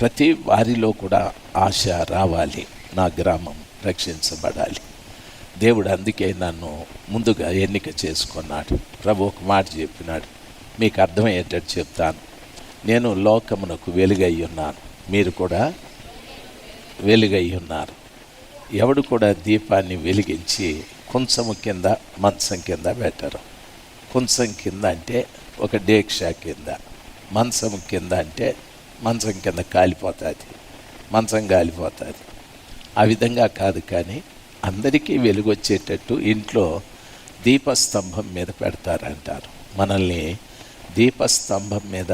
ప్రతి వారిలో కూడా ఆశ రావాలి. నా గ్రామం రక్షించబడాలి. దేవుడు అందుకే నన్ను ముందుగా ఎన్నిక చేసుకున్నాడు. ప్రభు ఒక మాట చెప్పినాడు. మీకు అర్థమయ్యేటట్టు చెప్తాను. నేను లోకమునకు వెలుగై ఉన్నాను. మీరు కూడా వెలుగై ఉన్నారు. ఎవడు కూడా దీపాన్ని వెలిగించి కుంచము కింద మంచం కింద పెట్టరు. కొంచెం కింద అంటే ఒక డేక్షా కింద మంచం కింద అంటే మంచం కింద కాలిపోతుంది. మంచం కాలిపోతుంది. ఆ విధంగా కాదు కానీ అందరికీ వెలుగొచ్చేటట్టు ఇంట్లో దీపస్తంభం మీద పెడతారంటారు. మనల్ని దీపస్తంభం మీద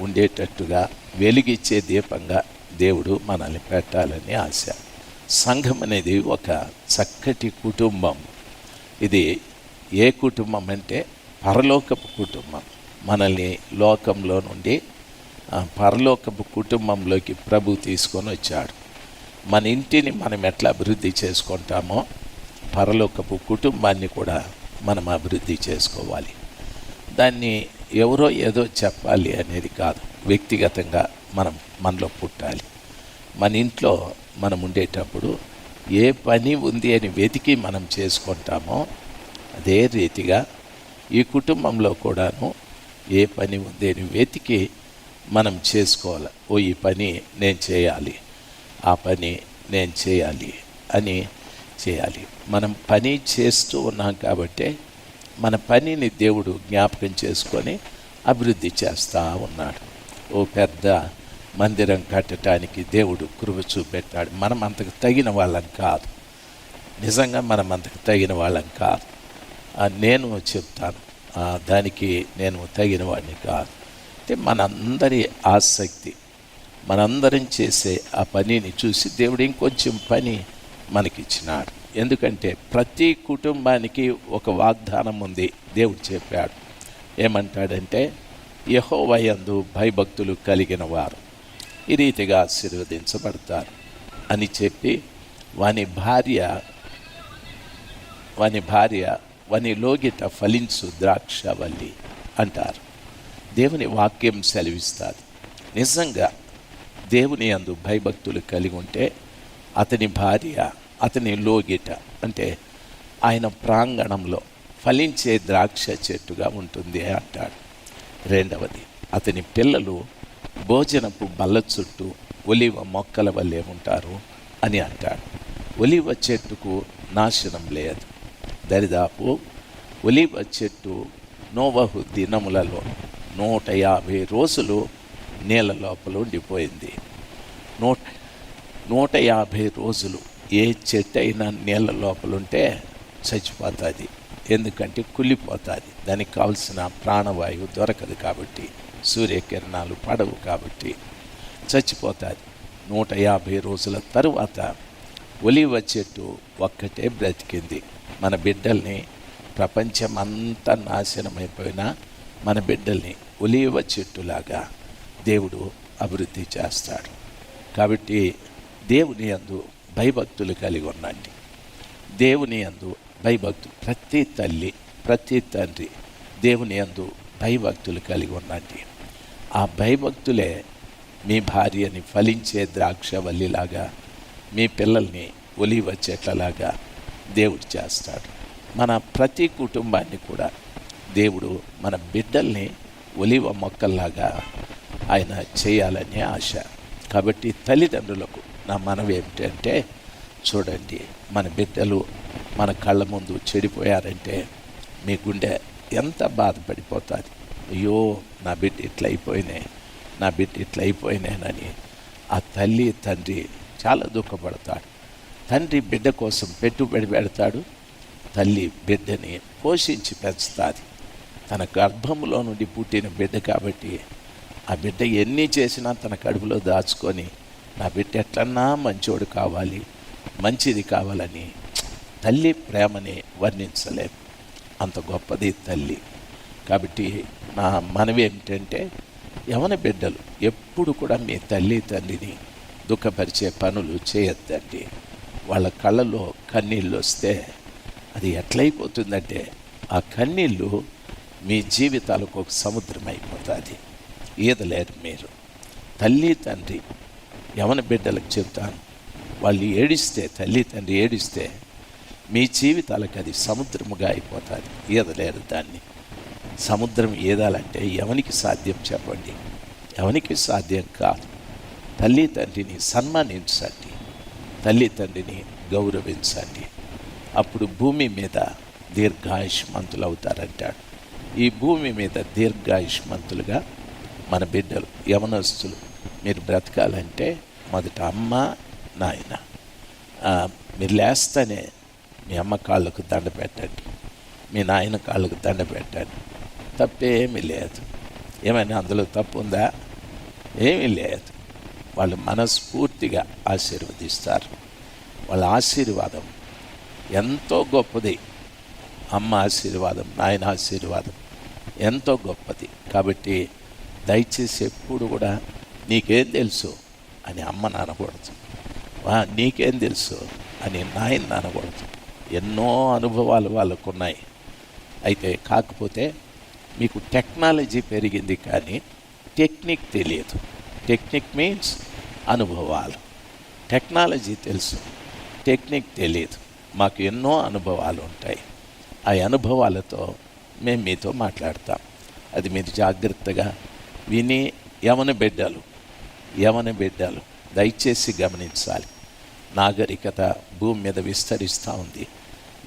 ఉండేటట్టుగా వెలిగిచ్చే దీపంగా దేవుడు మనల్ని పెట్టాలని ఆశ. సంఘం అనేది ఒక చక్కటి కుటుంబం. ఇది ఏ కుటుంబం అంటే పరలోకపు కుటుంబం. మనల్ని లోకంలో నుండి పరలోకపు కుటుంబంలోకి ప్రభు తీసుకొని వచ్చాడు. మన ఇంటిని మనం ఎట్లా అభివృద్ధి చేసుకుంటామో పరలోకపు కుటుంబాన్ని కూడా మనం అభివృద్ధి చేసుకోవాలి. దాన్ని ఎవరో ఏదో చెప్పాలి అనేది కాదు. వ్యక్తిగతంగా మనం మనలో పుట్టాలి. మన ఇంట్లో మనం ఉండేటప్పుడు ఏ పని ఉంది అని వెతికి మనం చేసుకుంటామో అదే రీతిగా ఈ కుటుంబంలో కూడాను ఏ పని ఉంది అని వెతికి మనం చేసుకోవాలి. ఓ ఈ పని నేను చేయాలి. ఆ పని నేను చేయాలి అని చేయాలి. మనం పని చేస్తూ ఉన్నాం కాబట్టే మన పనిని దేవుడు జ్ఞాపకం చేసుకొని అభివృద్ధి చేస్తూ ఉన్నాడు. ఓ పెద్ద మందిరం కట్టడానికి దేవుడు కృప చూపెట్టాడు. మనం అంతకు తగిన వాళ్ళం కాదు. నిజంగా మనం అంతకు తగిన వాళ్ళం కాదు. నేను చెప్తాను. దానికి నేను తగిన వాడిని కాదు. అంటే మనందరి ఆసక్తి మనందరం చేసే ఆ పనిని చూసి దేవుడు ఇంకొంచెం పని మనకిచ్చినాడు. ఎందుకంటే ప్రతి కుటుంబానికి ఒక వాగ్దానం ఉంది దేవుడు చెప్పాడు. ఏమంటాడంటే యహోవయందు భయభక్తులు కలిగిన వారు ఈ రీతిగా ఆశీర్వదించబడతారు అని చెప్పి వాని భార్య వాని భార్య వాని లోగిట ఫలించు ద్రాక్షవల్లి అంటారు. దేవుని వాక్యం సెలవిస్తారు నిజంగా దేవుని అందు భయభక్తులు కలిగి ఉంటే అతని భార్య అతని లోగిట అంటే ఆయన ప్రాంగణంలో ఫలించే ద్రాక్ష చెట్టుగా ఉంటుంది అంటాడు. రెండవది అతని పిల్లలు భోజనపు బల్ల చుట్టూ ఒలివ మొక్కల వల్లే ఉంటారు అని అంటాడు. ఒలివ చెట్టుకు నాశనం లేదు. దరిదాపు ఒలివ చెట్టు నోవహు దినములలో నూట యాభై రోజులు నీళ్ళ లోపల ఉండిపోయింది. నూట నూట యాభై రోజులు ఏ చెట్టు అయినా నీళ్ళ లోపల ఉంటే చచ్చిపోతుంది. ఎందుకంటే కుళ్ళిపోతుంది. దానికి కావలసిన ప్రాణవాయువు దొరకదు కాబట్టి సూర్యకిరణాలు పడవు కాబట్టి చచ్చిపోతుంది. నూట యాభై రోజుల తరువాత ఒలివ చెట్టు ఒక్కటే బ్రతికింది. మన బిడ్డల్ని ప్రపంచమంతా నాశనమైపోయినా మన బిడ్డల్ని ఒలివ చెట్టులాగా దేవుడు అభివృద్ధి చేస్తాడు. కాబట్టి దేవుని యందు భయభక్తులు కలిగి ఉండండి. దేవుని యందు భయభక్తులు ప్రతి తల్లి ప్రతి తండ్రి దేవుని యందు భయభక్తులు కలిగి ఉండండి. ఆ భయభక్తులే మీ భార్యని ఫలించే ద్రాక్ష వల్లిలాగా మీ పిల్లల్ని ఒలివ చెట్లలాగా దేవుడు చేస్తాడు. మన ప్రతి కుటుంబాన్ని కూడా దేవుడు మన బిడ్డల్ని ఒలివ మొక్కల్లాగా ఆయన చేయాలనే ఆశ. కాబట్టి తల్లిదండ్రులకు నా మనవి ఏమిటంటే చూడండి మన బిడ్డలు మన కళ్ళ ముందు చెడిపోయారంటే మీ గుండె ఎంత బాధపడిపోతుంది. అయ్యో నా బిడ్డ ఇట్లా అయిపోయినాయి నా బిడ్డ ఇట్లా అయిపోయినానని ఆ తల్లి తండ్రి చాలా దుఃఖపడతాడు తండ్రి బిడ్డ కోసం పెట్టుబడి పెడతాడు తల్లి బిడ్డని పోషించి పెంచుతుంది. తన గర్భంలో నుండి పుట్టిన బిడ్డ కాబట్టి ఆ బిడ్డ ఎన్ని చేసినా తన కడుపులో దాచుకొని నా బిడ్డ ఎట్లన్నా మంచోడు కావాలి మంచిది కావాలని తల్లి ప్రేమని వర్ణించలేం. అంత గొప్పది తల్లి. కాబట్టి నా మనవి ఏమిటంటే యవన బిడ్డలు ఎప్పుడు కూడా మీ తల్లి తండ్రిని దుఃఖపరిచే పనులు చేయొద్దండి. వాళ్ళ కళ్ళలో కన్నీళ్ళు వస్తే అది ఎట్లయిపోతుందంటే ఆ కన్నీళ్ళు మీ జీవితాలకు ఒక సముద్రం అయిపోతుంది ఈదలేరు మీరు. తల్లి తండ్రి యవన బిడ్డలకు చెప్తాను. వాళ్ళు ఏడిస్తే తల్లి తండ్రి ఏడిస్తే మీ జీవితాలకు అది సముద్రముగా అయిపోతుంది. ఈదలేరు దాన్ని. సముద్రం ఏదాలంటే ఎవనికి సాధ్యం చెప్పండి. ఎవనికి సాధ్యం కాదు. తల్లి తండ్రిని సన్మానించండి. తల్లి తండ్రిని గౌరవించండి. అప్పుడు భూమి మీద దీర్ఘాయుష్మంతులు అవుతారంటాడు ఈ భూమి మీద దీర్ఘాయుష్మంతులుగా మన బిడ్డలు యవనస్తులు మీరు బ్రతకాలంటే మొదట అమ్మ నాయన మీరు లేస్తేనే మీ అమ్మ కాళ్ళకు దండ పెట్టండి మీ నాయన కాళ్ళకు దండ పెట్టండి. తప్పేమీ లేదు. ఏమైనా అందులో తప్పు ఉందా? ఏమీ లేదు. వాళ్ళు మనస్ఫూర్తిగా ఆశీర్వదిస్తారు. వాళ్ళ ఆశీర్వాదం ఎంతో గొప్పది. అమ్మ ఆశీర్వాదం నాయన ఆశీర్వాదం. ఎంతో గొప్పది. కాబట్టి దయచేసి ఎప్పుడు కూడా నీకేం తెలుసు అని అమ్మ నానకూడదు వా నీకేం తెలుసు అని నాయన నానకూడదు ఎన్నో అనుభవాలు వాళ్ళకు ఉన్నాయి అయితే కాకపోతే మీకు టెక్నాలజీ పెరిగింది కానీ టెక్నిక్ తెలియదు. టెక్నిక్ మీన్స్ అనుభవాలు. టెక్నాలజీ తెలుసు. టెక్నిక్ తెలియదు. మాకు ఎన్నో అనుభవాలు ఉంటాయి. ఆ అనుభవాలతో మేము మీతో మాట్లాడతాం. అది మీరు జాగ్రత్తగా విని యవన బిడ్డలు యవన బిడ్డలు దయచేసి గమనించాలి. నాగరికత భూమి మీద విస్తరిస్తూ ఉంది.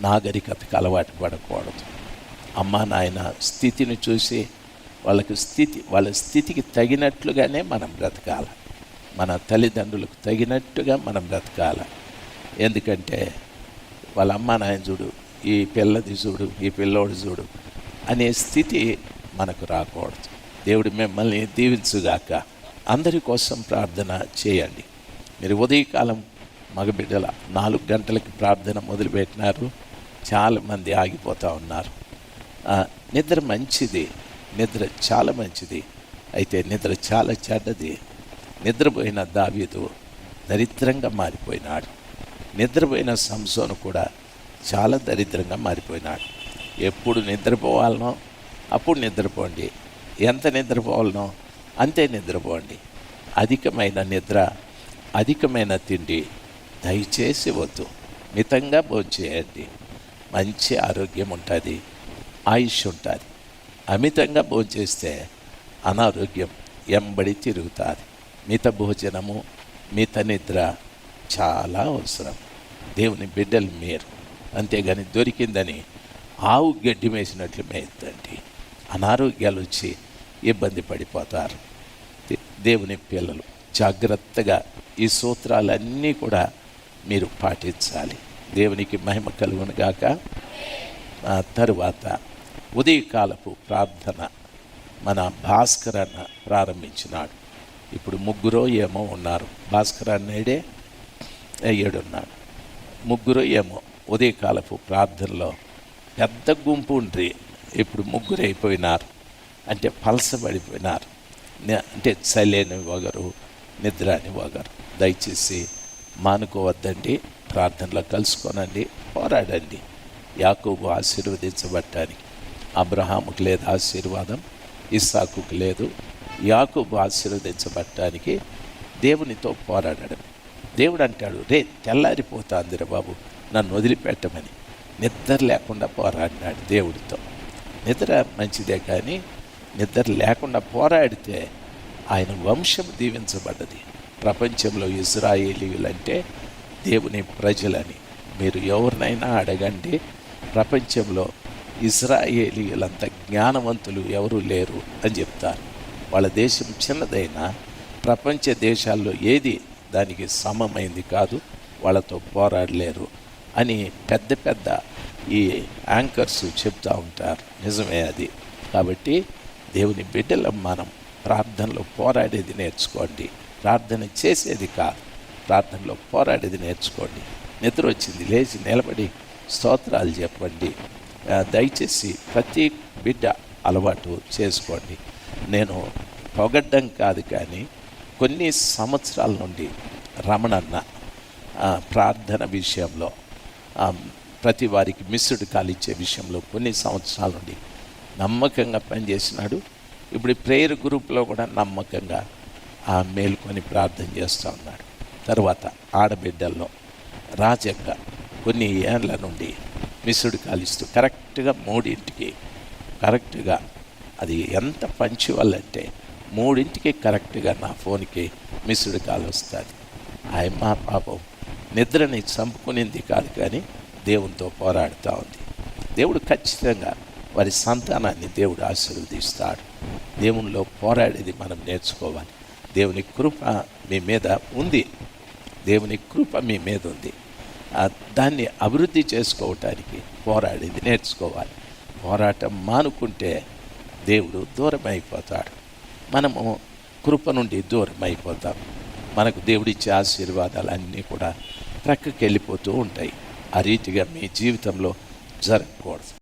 నాగరికతకు అలవాటు పడకూడదు. అమ్మా నాయన స్థితిని చూసి వాళ్ళకి స్థితి వాళ్ళ స్థితికి తగినట్లుగానే మనం బ్రతకాలి. మన తల్లిదండ్రులకు తగినట్టుగా మనం బ్రతకాలి. ఎందుకంటే వాళ్ళ అమ్మ నాయన చూడు ఈ పిల్లది చూడు ఈ పిల్లోడు చూడు అనే స్థితి మనకు రాకూడదు. దేవుడు మిమ్మల్ని దీవించుగాక అందరి కోసం ప్రార్థన చేయండి. మీరు ఉదయకాలం మగబిడ్డల నాలుగు గంటలకి ప్రార్థన మొదలుపెట్టినారు. చాలామంది ఆగిపోతూ ఉన్నారు. నిద్ర మంచిది. నిద్ర చాలా మంచిది. అయితే నిద్ర చాలా చెడ్డది. నిద్రపోయిన దావీదు దరిద్రంగా మారిపోయినాడు. నిద్రపోయిన సంసోను కూడా చాలా దరిద్రంగా మారిపోయినాడు. ఎప్పుడు నిద్రపోవాలనో అప్పుడు నిద్రపోండి. ఎంత నిద్రపోవాలనో అంతే నిద్రపోండి. అధికమైన నిద్ర అధికమైన తిండి దయచేసి వద్దు. మితంగా భోంచేయండి. మంచి ఆరోగ్యం ఉంటుంది ఆయుష్ ఉంటుంది. అమితంగా భోంచేస్తే అనారోగ్యం ఎంబడి తిరుగుతుంది. మిత భోజనము మిత నిద్ర చాలా అవసరం. దేవుని బిడ్డలు మీరు. అంతేగాని దొరికిందని ఆవు గడ్డి వేసినట్లు మేయద్దండి. అనారోగ్యాలు వచ్చి ఇబ్బంది పడిపోతారు. దేవుని పిల్లలు జాగ్రత్తగా ఈ సూత్రాలన్నీ కూడా మీరు పాటించాలి. దేవునికి మహిమ కలుగునుగాక తరువాత ఉదయకాలపు ప్రార్థన మన భాస్కర్ అన్న ప్రారంభించినాడు. ఇప్పుడు ముగ్గురో ఏమో ఉన్నారు. భాస్కర్ అన్నయుడే ఏడున్నాడు. ముగ్గురు ఏమో ఉదయకాలపు ప్రార్థనలో పెద్ద గుంపు ఉంటే ఇప్పుడు ముగ్గురు అయిపోయినారు అంటే పలసబడిపోయినారు. అంటే చలేని వగరు నిద్ర అని వగరు దయచేసి మానుకోవద్దండి ప్రార్థనలో కలుసుకోనండి పోరాడండి. యాకోబు ఆశీర్వదించబట్టానికి అబ్రహాముకు లేదు ఆశీర్వాదం ఇస్సాకుకు లేదు. యాకోబు ఆశీర్వదించబట్టానికి దేవునితో పోరాడడం. దేవుడు అంటాడు రే తెల్లారిపోతాందిరా బాబు నన్ను వదిలిపెట్టమని. నిద్ర లేకుండా పోరాడినాడు దేవుడితో. నిద్ర మంచిదే కానీ నిద్ర లేకుండా పోరాడితే ఆయన వంశం దీవించబడ్డది. ప్రపంచంలో ఇజ్రాయేలీలంటే దేవుని ప్రజలని మీరు ఎవరినైనా అడగండి. ప్రపంచంలో ఇజ్రాయేలీలంత జ్ఞానవంతులు ఎవరూ లేరు అని చెప్తారు. వాళ్ళ దేశం చిన్నదైనా ప్రపంచ దేశాల్లో ఏది దానికి సమమైంది కాదు. వాళ్ళతో పోరాడలేరు. అని పెద్ద పెద్ద ఈ యాంకర్స్ చెప్తూ ఉంటారు. నిజమే అది. కాబట్టి దేవుని బిడ్డలం మనం ప్రార్థనలో పోరాడేది నేర్చుకోండి. ప్రార్థన చేసేది కాదు. ప్రార్థనలో పోరాడేది నేర్చుకోండి. నిద్ర వచ్చింది లేచి నిలబడి స్తోత్రాలు చెప్పండి. దయచేసి ప్రతి బిడ్డ అలవాటు చేసుకోండి. నేను పొగడ్డం కాదు కానీ కొన్ని సంవత్సరాల నుండి రమణన్న ప్రార్థన విషయంలో ప్రతి వారికి మిస్డ్ కాల్ ఇచ్చే విషయంలో కొన్ని సంవత్సరాల నుండి నమ్మకంగా పనిచేసినాడు. ఇప్పుడు ప్రేయర్ గ్రూప్లో కూడా నమ్మకంగా ఆ మేలుకొని ప్రార్థన చేస్తూ ఉన్నాడు. తర్వాత ఆడబిడ్డల్లో రాజక్క కొన్ని ఏళ్ళ నుండి మిస్సుడు కాలిస్తూ కరెక్ట్గా మూడింటికి కరెక్ట్గా అది ఎంత పంచి అంటే మూడింటికి కరెక్ట్గా నా ఫోన్కి మిస్డ్ కాల్ వస్తుంది. ఆయమ్మ పాపం నిద్రని చంపుకునేది కాదు కానీ దేవునితో పోరాడుతూ ఉంది. దేవుడు ఖచ్చితంగా వారి సంతానాన్ని దేవుడు ఆశీర్వదిస్తాడు. దేవునిలో పోరాడేది మనం నేర్చుకోవాలి. దేవుని కృప మీ మీద ఉంది. దేవుని కృప మీ మీద ఉంది. దాన్ని అభివృద్ధి చేసుకోవటానికి పోరాడేది నేర్చుకోవాలి. పోరాటం మానుకుంటే దేవుడు దూరం అయిపోతాడు మనము కృప నుండి దూరం అయిపోతాం మనకు దేవుడిచ్చే ఆశీర్వాదాలు అన్నీ కూడా ప్రక్కకి వెళ్ళిపోతూ ఉంటాయి. ఆ రీతిగా మీ జీవితంలో జరగకూడదు.